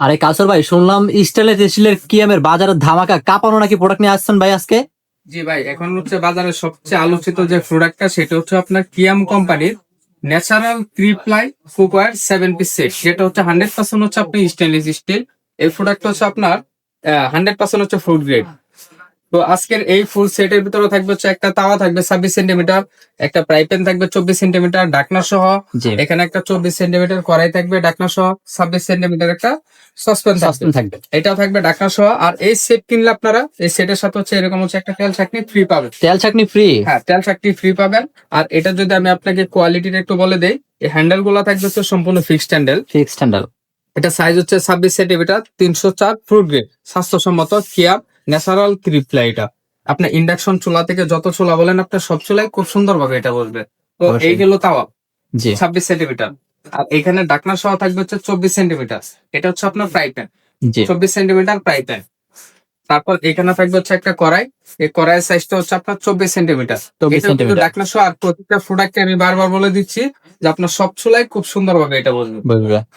আরে কাসর ভাই, শুনলাম স্টেলের স্টিলের কিয়ামের বাজারের ধামাকা কাঁপানো নাকি প্রোডাক্ট নিয়ে আসছেন ভাই আজকে? জি ভাই, এখন হচ্ছে বাজারে সবচেয়ে আলোচিত যে প্রোডাক্টটা সেটা হচ্ছে আপনার কিয়াম কোম্পানির natural triply cooker seven piece set যেটা হচ্ছে হান্ড্রেড পার্সেন্ট হচ্ছে আপনি স্টেনলেস স্টিল এই প্রোডাক্ট হচ্ছে আপনার হান্ড্রেড পার্সেন্ট হচ্ছে ফুড গ্রেড তো আজকের এই ফুল সেটের ভিতরে থাকবে হচ্ছে একটা তাওয়া থাকবে ছাব্বিশ সেন্টিমিটার একটা প্যান থাকবে চব্বিশ সেন্টিমিটার ডাকনা সহ। এখানে একটা চব্বিশ সেন্টিমিটার কড়াই থাকবে ডাকনা সহ ছাব্বিশ সেন্টিমিটার একটা সসপ্যান থাকবে। এটা থাকবে। ডাকনা সহ। আর এই সেট কিনলে আপনারা এই সেটের সাথে হচ্ছে এরকম হচ্ছে একটা তেল চাকনি ফ্রি পাবেন। তেল চাকনি ফ্রি হ্যাঁ তেল চাকনি ফ্রি পাবেন। আর এটা যদি আমি আপনাকে কোয়ালিটির একটু বলে দেই এই হ্যান্ডেলগুলা থাকবে হচ্ছে সম্পূর্ণ ফিক্সড হ্যান্ডেল ফিক্সড হ্যান্ডেল এটা সাইজ হচ্ছে ছাব্বিশ সেন্টিমিটার তিনশো চার ফ্রুট গ্রেড স্বাস্থ্যসম্মত কিয়া ন্যাচারাল ক্রিপ্লা এটা? আপনার ইন্ডাকশন চুলা থেকে যত চুলা বলেন আপনার সব চুলাই খুব সুন্দর ভাবে এটা বসবে। তো এই গেল তাওয়া জি। ছাব্বিশ সেন্টিমিটার আর এখানে ডাকনা সহ থাকবে হচ্ছে চব্বিশ সেন্টিমিটার এটা হচ্ছে আপনার ফ্রাই প্যান চব্বিশ সেন্টিমিটার ফ্রাই প্যান তারপর এখানে থাকবে হচ্ছে একটা কড়াই। এই কড়াইয়ের সাইজটা হচ্ছে আপনার চব্বিশ সেন্টিমিটার 24 সেন্টিমিটার। ডাকনা সহ আর প্রত্যেকটা প্রোডাক্টে আমি বারবার বলে দিচ্ছি যে আপনার সব চুলাই খুব সুন্দর ভাবে এটা বলবে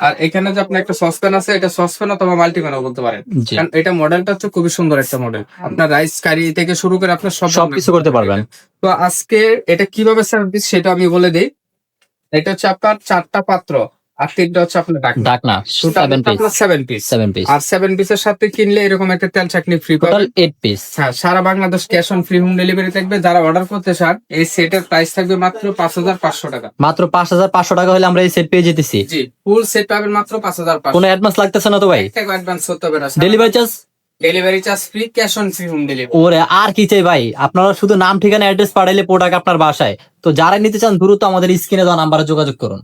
আর এখানে যে আপনার একটা সসপ্যান আছে এটা সসপ্যান অথবা মাল্টিপ্যানও বলতে পারেন। কারণ এটা মডেলটা হচ্ছে খুবই সুন্দর একটা মডেল আপনার রাইস কারি থেকে শুরু করে আপনার সব কিছু করতে পারবেন। তো আজকে এটা কীভাবে সার্ভিস সেটা আমি বলে দিই। এটা হচ্ছে আপনার চারটা পাত্র। আর তিনটা হচ্ছে আপনার ডাকনা। ডাকনা seven piece seven piece seven piece আর সেভেন পিসের সাথে কিনলে এরকম একটা তেল চাকনি ফ্রি টোটাল এইট পিস হ্যাঁ সারা Bangladesh cash on free home delivery থাকবে। যারা অর্ডার করতে চান এই সেটের প্রাইস থাকবে মাত্র পাঁচ হাজার পাঁচশো টাকা। মাত্র পাঁচ হাজার পাঁচশো টাকা হলে আমরা এই সেট পেয়ে যেতেছি। জি ফুল সেট পাবেন মাত্র পাঁচ হাজার পাঁচশো। কোনো অ্যাডভান্স লাগতেছে না তো ভাই? অ্যাডভান্স করতে হবে না delivery charge delivery charge free cash on free home delivery ওরে আর কি চাই ভাই? আপনারা শুধু নাম ঠিকানা অ্যাড্রেস পাঠাইলে প্রোডাক্ট আপনার বাসায়। তো যারা নিতে চান দ্রুত আমাদের স্ক্রিনে দেওয়া নাম্বারে যোগাযোগ করুন।